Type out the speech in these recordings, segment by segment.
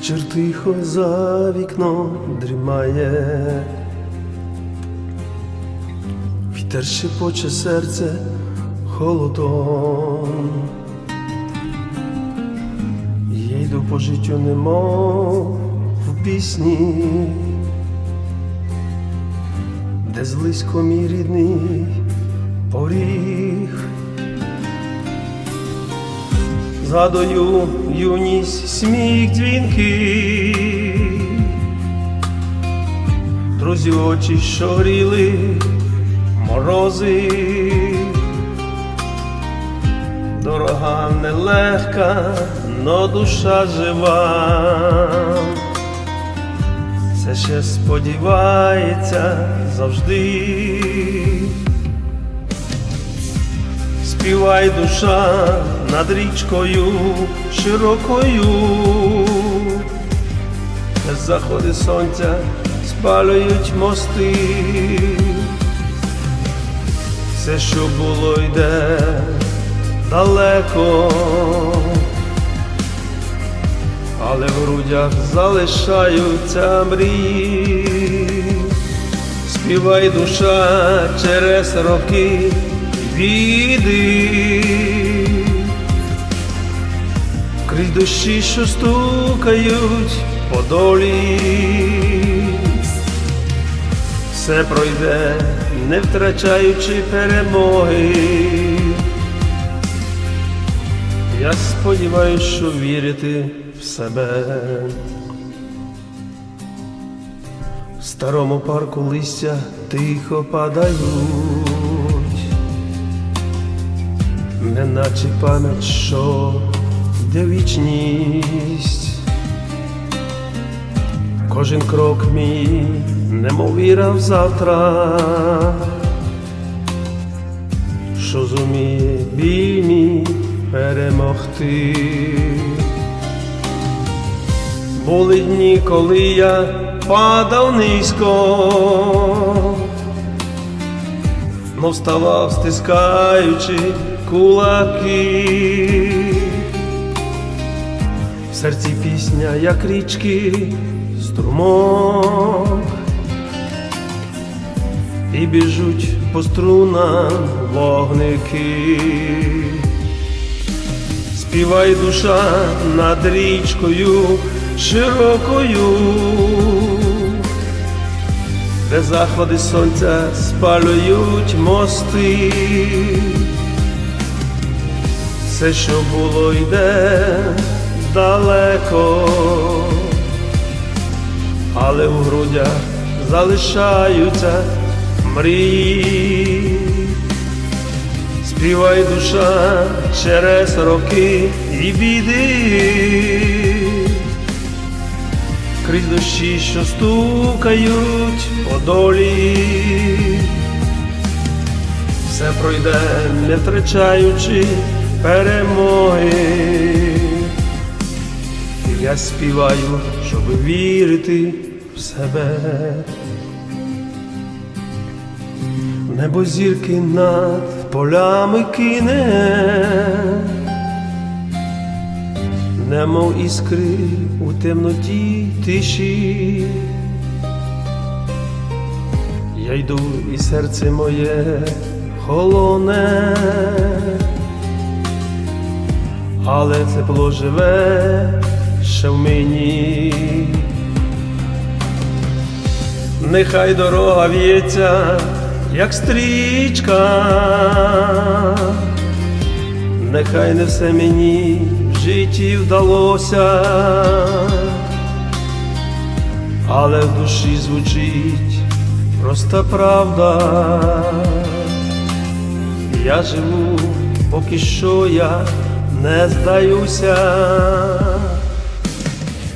Вечір тихо за вікном дрімає, вітер шепоче серце холодом. Я йду по життю, немов в пісні, де злисько мій рідний поріг. Згадую юність, сміх дзвінки, друзі очі, що горіли, морози, дорога нелегка, но душа жива, все ще сподівається завжди. Співай душа над річкою широкою, заходи сонця спалюють мости, все, що було, йде далеко, але в грудях залишаються мрії. Співай душа через роки біди, крізь душі, що стукають по долі, все пройде, не втрачаючи перемоги. Я сподіваюсь, що вірити в себе. В старому парку листя тихо падають, неначе пам'ять, що йде вічність. Кожен крок мій, немов віра в завтра, що зуміє біль перемогти. Були дні, коли я падав низько, но вставав, стискаючи кулаки. В серці пісня, як річки, струмок, і біжуть по струнам вогники. Співай душа над річкою широкою, де заходи сонця спалюють мости, все, що було, йде далеко, але в грудях залишаються мрії. Співай душа через роки і біди, крізь дощі, що стукають по долі, все пройде, не втрачаючи перемоги. Я співаю, щоб вірити в себе. Небо зірки над полями кине, немов іскри у темноті тиші. Я йду і серце моє холоне, але тепло живе ще в мені. Нехай дорога в'ється, як стрічка, нехай не все мені в житті вдалося, але в душі звучить проста правда. Я живу, поки що я не здаюся.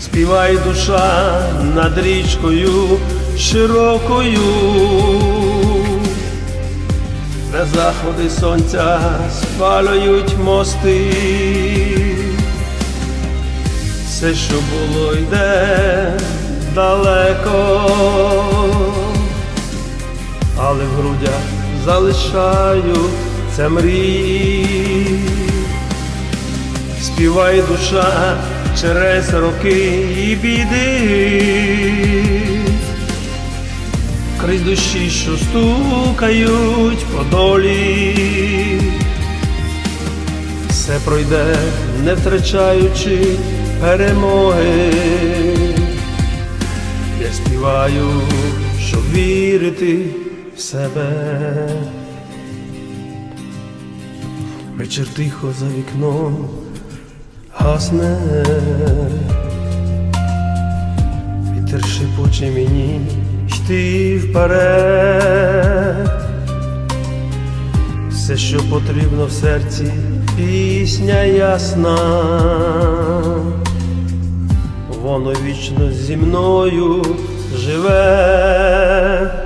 Співай душа над річкою широкою, де заходи сонця спалюють мости, все, що було, йде далеко, але в грудях залишаю це мрії. Співає душа через роки і біди. Крізь душі, що стукають по долі, все пройде, не втрачаючи перемоги. Я співаю, щоб вірити в себе. Вечір тихо за вікном гасне, вітер шепоче мені йти вперед. Все, що потрібно в серці, пісня ясна, воно вічно зі мною живе.